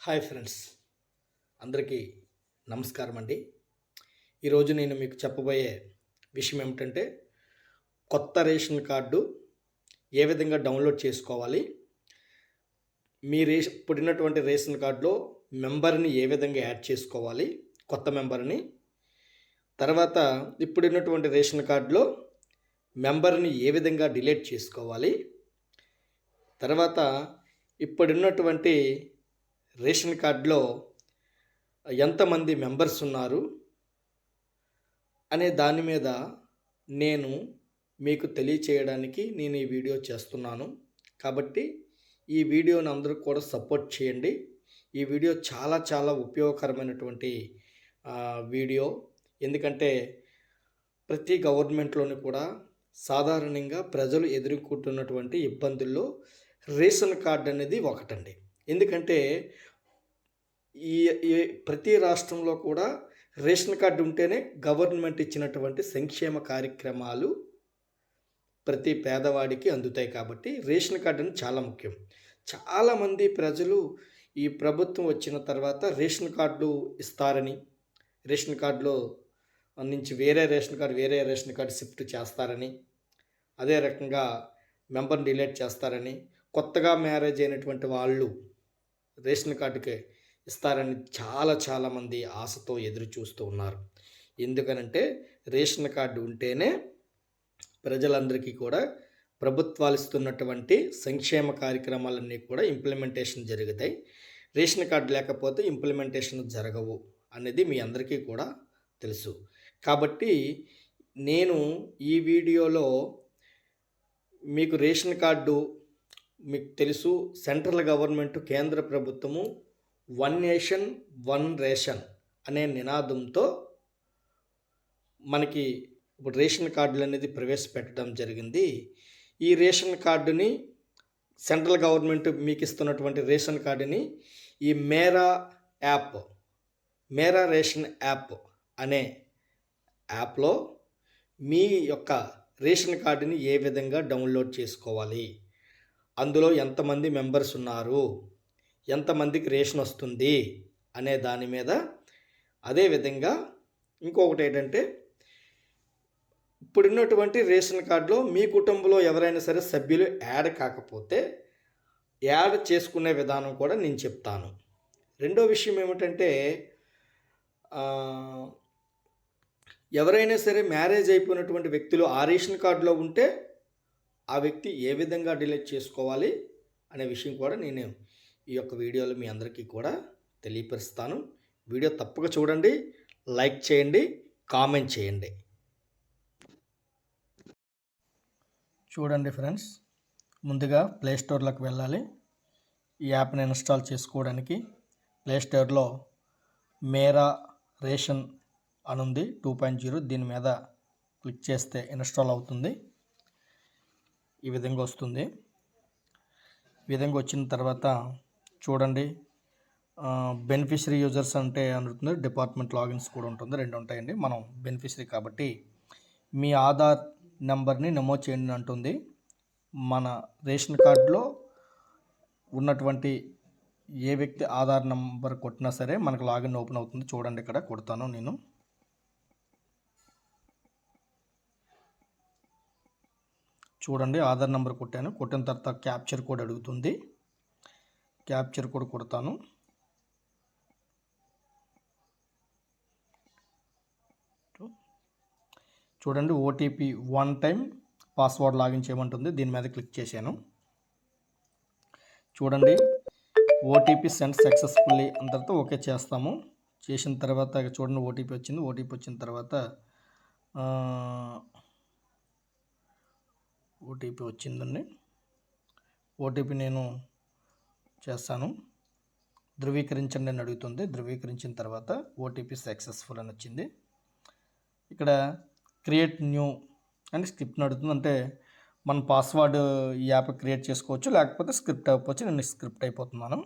Hi friends. అందరికీ నమస్కారం అండి. ఈరోజు నేను మీకు చెప్పబోయే విషయం ఏమిటంటే కొత్త రేషన్ కార్డు ఏ విధంగా డౌన్లోడ్ చేసుకోవాలి మీ రేషన్ పుట్టినటువంటి రేషన్ కార్డులో మెంబర్ని ఏ విధంగా యాడ్ చేసుకోవాలి కొత్త మెంబర్ని. తర్వాత ఇప్పుడున్నటువంటి రేషన్ కార్డులో మెంబర్ని ఏ విధంగా డిలీట్ చేసుకోవాలి తర్వాత ఇప్పుడున్నటువంటి రేషన్ కార్డులో ఎంతమంది మెంబర్స్ ఉన్నారు అనే దాని మీద నేను మీకు తెలియచేయడానికి నేను ఈ వీడియో చేస్తున్నాను. కాబట్టి ఈ వీడియోని అందరూ కూడా సపోర్ట్ చేయండి. ఈ వీడియో చాలా చాలా ఉపయోగకరమైనటువంటి వీడియో. ఎందుకంటే ప్రతి గవర్నమెంట్లోని కూడా సాధారణంగా ప్రజలు ఎదుర్కొంటున్నటువంటి ఇబ్బందుల్లో రేషన్ కార్డు అనేది ఒకటండి. ఎందుకంటే ఈ ఈ ప్రతి రాష్ట్రంలో కూడా రేషన్ కార్డు ఉంటేనే గవర్నమెంట్ ఇచ్చినటువంటి సంక్షేమ కార్యక్రమాలు ప్రతి పేదవాడికి అందుతాయి కాబట్టి రేషన్ కార్డు అనేది చాలా ముఖ్యం. చాలామంది ప్రజలు ఈ ప్రభుత్వం వచ్చిన తర్వాత రేషన్ కార్డు ఇస్తారని రేషన్ కార్డులో నుంచి వేరే రేషన్ కార్డు వేరే రేషన్ కార్డు షిఫ్ట్ చేస్తారని అదే రకంగా మెంబర్ని డిలీట్ చేస్తారని కొత్తగా మ్యారేజ్ అయినటువంటి వాళ్ళు రేషన్ కార్డుకి ఇస్తారని చాలా చాలామంది ఆశతో ఎదురు చూస్తూ ఉన్నారు. ఎందుకనంటే రేషన్ కార్డు ఉంటేనే ప్రజలందరికీ కూడా ప్రభుత్వాలు ఇస్తున్నటువంటి సంక్షేమ కార్యక్రమాలన్నీ కూడా ఇంప్లిమెంటేషన్ జరుగుతాయి. రేషన్ కార్డు లేకపోతే ఇంప్లిమెంటేషన్ జరగవు అనేది మీ అందరికీ కూడా తెలుసు. కాబట్టి నేను ఈ వీడియోలో మీకు రేషన్ కార్డు మీకు తెలుసు సెంట్రల్ గవర్నమెంట్ కేంద్ర ప్రభుత్వము వన్ నేషన్ వన్ రేషన్ అనే నినాదంతో మనకి ఇప్పుడు రేషన్ కార్డులు అనేది ప్రవేశపెట్టడం జరిగింది. ఈ రేషన్ కార్డుని సెంట్రల్ గవర్నమెంట్ మీకు ఇస్తున్నటువంటి రేషన్ కార్డుని ఈ మేరా యాప్ మేరా రేషన్ యాప్ అనే యాప్లో మీ యొక్క రేషన్ కార్డుని ఏ విధంగా డౌన్లోడ్ చేసుకోవాలి? అందులో ఎంతమంది మెంబర్స్ ఉన్నారు? ఎంతమందికి రేషన్ వస్తుంది? అనే దాని మీద అదేవిధంగా ఇంకొకటి ఏంటంటే ఇప్పుడున్నటువంటి రేషన్ కార్డులో మీ కుటుంబంలో ఎవరైనా సరే సభ్యులు యాడ్ కాకపోతే యాడ్ చేసుకునే విధానం కూడా నేను చెప్తాను. రెండో విషయం ఏమిటంటే ఎవరైనా సరే మ్యారేజ్ అయిపోయినటువంటి వ్యక్తులు ఆ రేషన్ కార్డులో ఉంటే ఆ వ్యక్తి ఏ విధంగా డిలీట్ చేసుకోవాలి అనే విషయం కూడా నేను ఈ యొక్క వీడియోలో మీ అందరికీ కూడా తెలియపరుస్తాను. వీడియో తప్పక చూడండి లైక్ చేయండి కామెంట్ చేయండి. చూడండి ఫ్రెండ్స్ ముందుగా ప్లే స్టోర్లోకి వెళ్ళాలి. ఈ యాప్ని ఇన్స్టాల్ చేసుకోవడానికి ప్లే స్టోర్లో మేరా రేషన్ అనుంది టూ పాయింట్ జీరో. దీని మీద క్లిక్ చేస్తే ఇన్స్టాల్ అవుతుంది. ఈ విధంగా వస్తుంది. ఈ విధంగా వచ్చిన తర్వాత చూడండి. బెనిఫిషరీ యూజర్స్ అంటే అనుతుంది డిపార్ట్మెంట్ లాగిన్స్ కూడా ఉంటుంది. రెండు ఉంటాయండి. మనం బెనిఫిషరీ కాబట్టి మీ ఆధార్ నెంబర్ని నమోదు చేయండి అంటుంది. మన రేషన్ కార్డులో ఉన్నటువంటి ఏ వ్యక్తి ఆధార్ నెంబర్ కొట్టినా సరే మనకు లాగిన్ ఓపెన్ అవుతుంది. చూడండి ఇక్కడ కొడతాను నేను. చూడండి ఆధార్ నెంబర్ కొట్టాను. కొట్టిన తర్వాత క్యాప్చర్ కోడ్ అడుగుతుంది. క్యాప్చర్ కోడ్ కొడతాను. చూడండి OTP one time password login చేయమంటుంది. దీని మీద క్లిక్ చేశాను. చూడండి ఓటీపీ సెండ్ సక్సెస్ఫుల్లీ అందరితో ఓకే చేస్తాము. చేసిన తర్వాత చూడండి ఓటీపీ వచ్చింది. ఓటీపీ వచ్చిన తర్వాత ఓటీపీ వచ్చిందండి. ఓటీపీ నేను చేస్తాను. ధృవీకరించండి అని అడుగుతుంది. ధృవీకరించిన తర్వాత ఓటీపీ సక్సెస్ఫుల్ అని వచ్చింది. ఇక్కడ క్రియేట్ న్యూ అని స్క్రిప్ట్ నడుతుంది అంటే మన పాస్వర్డ్ ఈ యాప్ క్రియేట్ చేసుకోవచ్చు లేకపోతే స్క్రిప్ట్ అయిపోవచ్చు నేను స్క్రిప్ట్ అయిపోతున్నాను.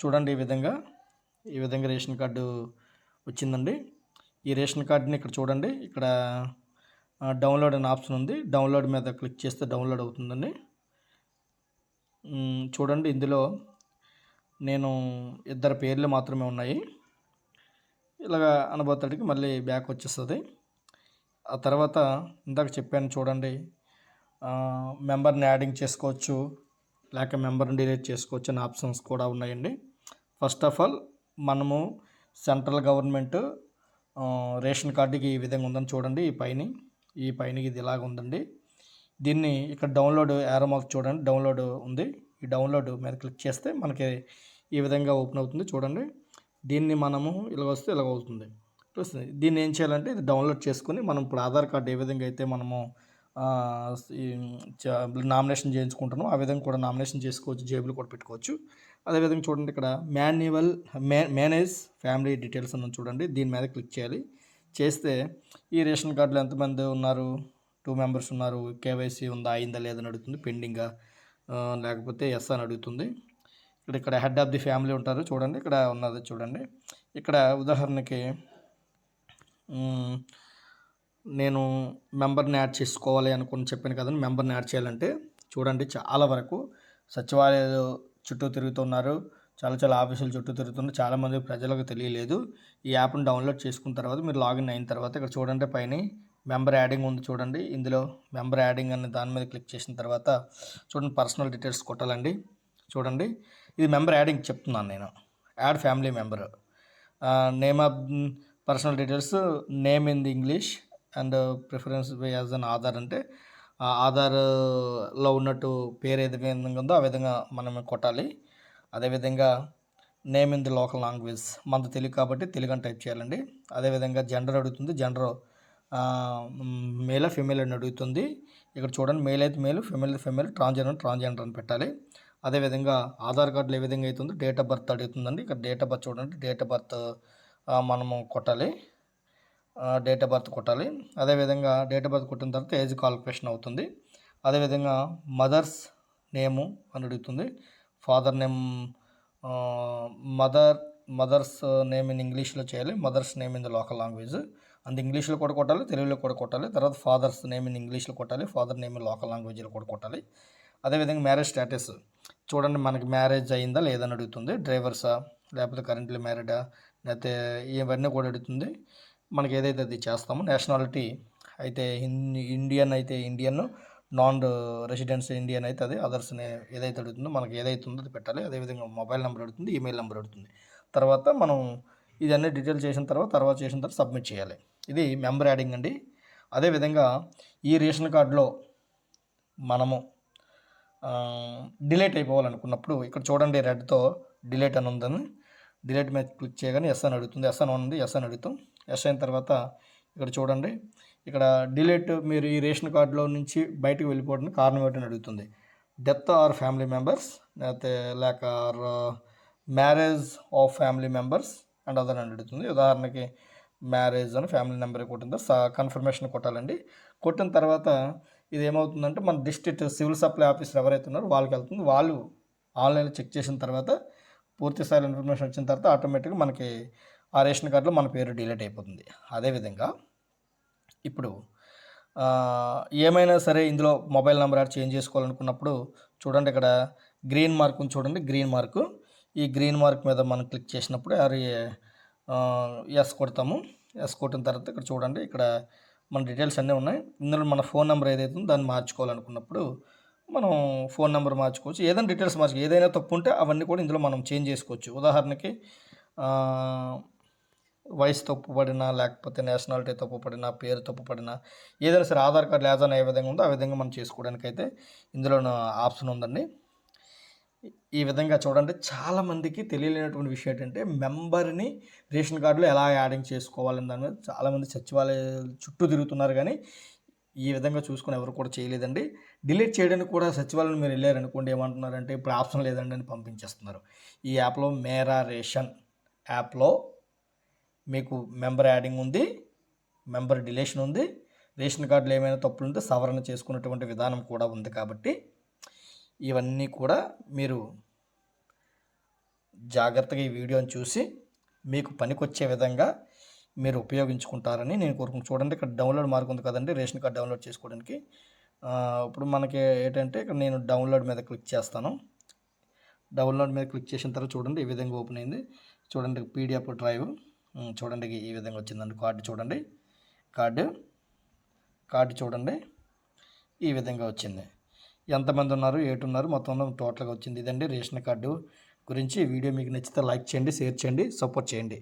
చూడండి ఈ విధంగా. ఈ విధంగా రేషన్ కార్డు వచ్చిందండి. ఈ రేషన్ కార్డుని ఇక్కడ చూడండి. ఇక్కడ డౌన్లోడ్ అనే ఆప్షన్ ఉంది. డౌన్లోడ్ మీద క్లిక్ చేస్తే డౌన్లోడ్ అవుతుందండి. చూడండి ఇందులో నేను ఇద్దరు పేర్లు మాత్రమే ఉన్నాయి. ఇలాగ అనబోతాడికి మళ్ళీ బ్యాక్ వచ్చేస్తుంది. ఆ తర్వాత ఇందాక చెప్పాను చూడండి మెంబర్ని యాడింగ్ చేసుకోవచ్చు లేక మెంబర్ని డిలీట్ చేసుకోవచ్చు అనే ఆప్షన్స్ కూడా ఉన్నాయండి. ఫస్ట్ ఆఫ్ ఆల్ మనము సెంట్రల్ గవర్నమెంట్ రేషన్ కార్డుకి ఈ విధంగా ఉందని చూడండి ఈ పైన. ఈ పైన ఇది ఇలాగ ఉందండి. దీన్ని ఇక్కడ డౌన్లోడ్ యారోమాక్ చూడండి. డౌన్లోడ్ ఉంది. ఈ డౌన్లోడ్ మీద క్లిక్ చేస్తే మనకి ఈ విధంగా ఓపెన్ అవుతుంది చూడండి. దీన్ని మనము ఇలా వస్తే ఇలా అవుతుంది. చూస్తుంది. దీన్ని ఏం చేయాలంటే ఇది డౌన్లోడ్ చేసుకుని మనం ఇప్పుడు ఆధార్ కార్డు ఏ విధంగా అయితే మనము నామినేషన్ చేయించుకుంటున్నాం ఆ విధంగా కూడా నామినేషన్ చేసుకోవచ్చు. జేబులు కూడా పెట్టుకోవచ్చు. అదేవిధంగా చూడండి ఇక్కడ మాన్యువల్ మే మేనేజ్ ఫ్యామిలీ డీటెయిల్స్ అన్న చూడండి. దీని మీద క్లిక్ చేయాలి. చేస్తే ఈ రేషన్ కార్డులో ఎంతమంది ఉన్నారు? టూ మెంబర్స్ ఉన్నారు. కేవైసీ ఉందా? అయిందా? లేదని అడుగుతుంది. పెండింగా లేకపోతే ఎస్ అని అడుగుతుంది. ఇక్కడ ఇక్కడ హెడ్ ఆఫ్ ది ఫ్యామిలీ ఉంటారు. చూడండి. ఇక్కడ ఉన్నది చూడండి. ఇక్కడ ఉదాహరణకి నేను మెంబర్ని యాడ్ చేసుకోవాలి అనుకుని చెప్పాను కదండి. మెంబర్ని యాడ్ చేయాలంటే చూడండి. చాలా వరకు సచివాలయాలు చుట్టూ తిరుగుతున్నారు. చాలా చాలా ఆఫీసుల చుట్టూ తిరుగుతున్నారు చాలామంది ప్రజలకు తెలియలేదు. ఈ యాప్ని డౌన్లోడ్ చేసుకున్న తర్వాత మీరు లాగిన్ అయిన తర్వాత ఇక్కడ చూడండి పైన మెంబర్ యాడింగ్ ఉంది చూడండి. ఇందులో మెంబర్ యాడింగ్ అనే దాని మీద క్లిక్ చేసిన తర్వాత చూడండి పర్సనల్ డీటెయిల్స్ కొట్టాలండి. చూడండి. ఇది మెంబర్ యాడింగ్ చెప్తున్నాను నేను. Add family member. Name of personal details name in the English and preference as on Aadhaar అంటే ఆ ఆధార్లో ఉన్నట్టు పేరు ఏది విధంగా ఉందో ఆ విధంగా మనం కొట్టాలి. అదేవిధంగా name in the local language మనది తెలుగు కాబట్టి తెలుగు అని టైప్ చేయాలండి. అదేవిధంగా జెండర్ అడుగుతుంది. జెండర్ మేల్ ఫిమేల్ అని అడుగుతుంది. ఇక్కడ చూడండి మేల్ అయితే male female female transgender transgender అని పెట్టాలి. అదేవిధంగా ఆధార్ కార్డులో ఏ విధంగా అవుతుందో డేట్ ఆఫ్ బర్త్ అడుగుతుందండి. ఇక్కడ డేట్ ఆఫ్ బర్త్ చూడండి డేట్ ఆఫ్ బర్త్ మనము కొట్టాలి. డేట్ ఆఫ్ బర్త్ కొట్టాలి. అదేవిధంగా డేట్ ఆఫ్ బర్త్ కొట్టిన తర్వాత ఏజ్ కాలిక్యులేషన్ అవుతుంది. అదేవిధంగా మదర్స్ నేము అని అడుగుతుంది. Father name mother mother's name in ఇంగ్లీష్లో చేయాలి. Mother's name in the local language. And ఇంగ్లీష్లో కూడా కొట్టాలి తెలుగులో కూడా కొట్టాలి. తర్వాత ఫాదర్స్ నేమ్ ఇన్ ఇంగ్లీష్లో కొట్టాలి ఫాదర్ నేమ్ ఇన్ లోకల్ లాంగ్వేజ్లో కూడా కొట్టాలి. అదేవిధంగా మ్యారేజ్ స్టేటస్. చూడండి మనకి మ్యారేజ్ అయిందా లేదని అడుగుతుంది. డ్రైవర్సా లేకపోతే కరెంట్లీ మ్యారీడా లేకపోతే ఇవన్నీ కూడా అడుగుతుంది. మనకి ఏదైతే అది చేస్తామో నేషనాలిటీ అయితే ఇండియన్ అయితే ఇండియన్ నాన్ రెసిడెన్స్ ఇండియన్ అయితే అది అదర్స్ ఏదైతే అడుగుతుందో మనకి ఏదైతే ఉందో అది పెట్టాలి. అదేవిధంగా మొబైల్ నెంబర్ అడుగుతుంది ఈమెయిల్ నెంబర్ అడుగుతుంది. తర్వాత మనం ఇదన్నీ డీటెయిల్ చేసిన తర్వాత తర్వాత చేసిన తర్వాత సబ్మిట్ చేయాలి. ఇది మెంబర్ యాడింగ్ అండి. అదేవిధంగా ఈ రేషన్ కార్డులో మనము డిలేట్ అయిపోవాలనుకున్నప్పుడు ఇక్కడ చూడండి రెడ్తో డిలేట్ అని ఉందని. డిలేట్ మీద క్లిక్ చేయగానే ఎస్ అని అడుగుతుంది. ఎస్ అని ఉంది ఎస్ అని అడుగుతాం. ఎస్ అయిన తర్వాత ఇక్కడ చూడండి. ఇక్కడ డిలేట్ మీరు ఈ రేషన్ కార్డులో నుంచి బయటకు వెళ్ళిపోవడానికి కారణం ఏంటని అడుగుతుంది. డెత్ ఆర్ ఫ్యామిలీ మెంబర్స్ లేకపోతే లేక marriage of family members and other అని అడుగుతుంది. ఉదాహరణకి మ్యారేజ్ అని ఫ్యామిలీ నెంబర్ కొట్టిన కన్ఫర్మేషన్ కొట్టాలండి. కొట్టిన తర్వాత ఇది ఏమవుతుందంటే మన డిస్ట్రిక్ట్ సివిల్ సప్లై ఆఫీసర్ ఎవరైతే ఉన్నారో వాళ్ళకి వెళ్తుంది. వాళ్ళు ఆన్లైన్లో చెక్ చేసిన తర్వాత పూర్తి స్థాయిలో ఇన్ఫర్మేషన్ వచ్చిన తర్వాత ఆటోమేటిక్గా మనకి ఆ రేషన్ కార్డులో మన పేరు డిలీట్ అయిపోతుంది. అదేవిధంగా ఇప్పుడు ఏమైనా సరే ఇందులో మొబైల్ నెంబర్ యాడ్ చేంజ్ చేసుకోవాలనుకున్నప్పుడు చూడండి ఇక్కడ గ్రీన్ మార్క్ ఉంది చూడండి గ్రీన్ మార్క్. ఈ గ్రీన్ మార్క్ మీద మనం క్లిక్ చేసినప్పుడు అది ఎస్ కొడతాము. ఎస్ కొట్టిన తర్వాత ఇక్కడ చూడండి ఇక్కడ మన డీటెయిల్స్ అన్నీ ఉన్నాయి. ఇందులో మన ఫోన్ నెంబర్ ఏదైతే ఉందో దాన్ని మార్చుకోవాలనుకున్నప్పుడు మనం ఫోన్ నెంబర్ మార్చుకోవచ్చు. ఏదైనా డీటెయిల్స్ మార్చు ఏదైనా తప్పు ఉంటే అవన్నీ కూడా ఇందులో మనం చేంజ్ చేసుకోవచ్చు. ఉదాహరణకి వయసు తప్పుపడినా లేకపోతే నేషనాలిటీ తప్పుపడినా పేరు తప్పుపడినా ఏదైనా సరే ఆధార్ కార్డు లేదని ఏ విధంగా ఉందో ఆ విధంగా మనం చేసుకోవడానికి అయితే ఇందులో ఆప్షన్ ఉందండి. ఈ విధంగా చూడండి చాలామందికి తెలియలేనటువంటి విషయం ఏంటంటే మెంబర్ని రేషన్ కార్డులో ఎలా యాడింగ్ చేసుకోవాలని దాని మీద చాలామంది సచివాలయాలు చుట్టూ తిరుగుతున్నారు కానీ ఈ విధంగా చూసుకుని ఎవరు కూడా చేయలేదండి. డిలీట్ చేయడానికి కూడా సచివాలయం మీరు వెళ్ళారనుకోండి ఏమంటున్నారంటే ఇప్పుడు ఆప్షన్ లేదండి అని పంపించేస్తున్నారు. ఈ యాప్లో మేరా రేషన్ యాప్లో మీకు మెంబర్ యాడింగ్ ఉంది మెంబర్ డిలేషన్ ఉంది రేషన్ కార్డులో ఏమైనా తప్పులు ఉంటే సవరణ చేసుకున్నటువంటి విధానం కూడా ఉంది కాబట్టి ఇవన్నీ కూడా మీరు జాగ్రత్తగా ఈ వీడియోని చూసి మీకు పనికొచ్చే విధంగా మీరు ఉపయోగించుకుంటారని నేను కోరుకుంటున్నాను. చూడండి ఇక్కడ డౌన్లోడ్ మార్క్ ఉంది కదండి రేషన్ కార్డ్ డౌన్లోడ్ చేసుకోవడానికి. ఇప్పుడు మనకి ఏంటంటే ఇక్కడ నేను డౌన్లోడ్ మీద క్లిక్ చేస్తాను. డౌన్లోడ్ మీద క్లిక్ చేసిన తర్వాత చూడండి ఈ విధంగా ఓపెన్ అయింది. చూడండి పీడిఎఫ్ డ్రైవ్ చూడండి ఈ విధంగా వచ్చిందండి. కార్డు చూడండి. కార్డు కార్డు చూడండి. ఈ విధంగా వచ్చింది. ఎంతమంది ఉన్నారు? ఏటున్నారు మొత్తం టోటల్గా వచ్చింది ఇదండి రేషన్ కార్డు గురించి. వీడియో మీకు నచ్చితే లైక్ చేయండి షేర్ చేయండి సపోర్ట్ చేయండి.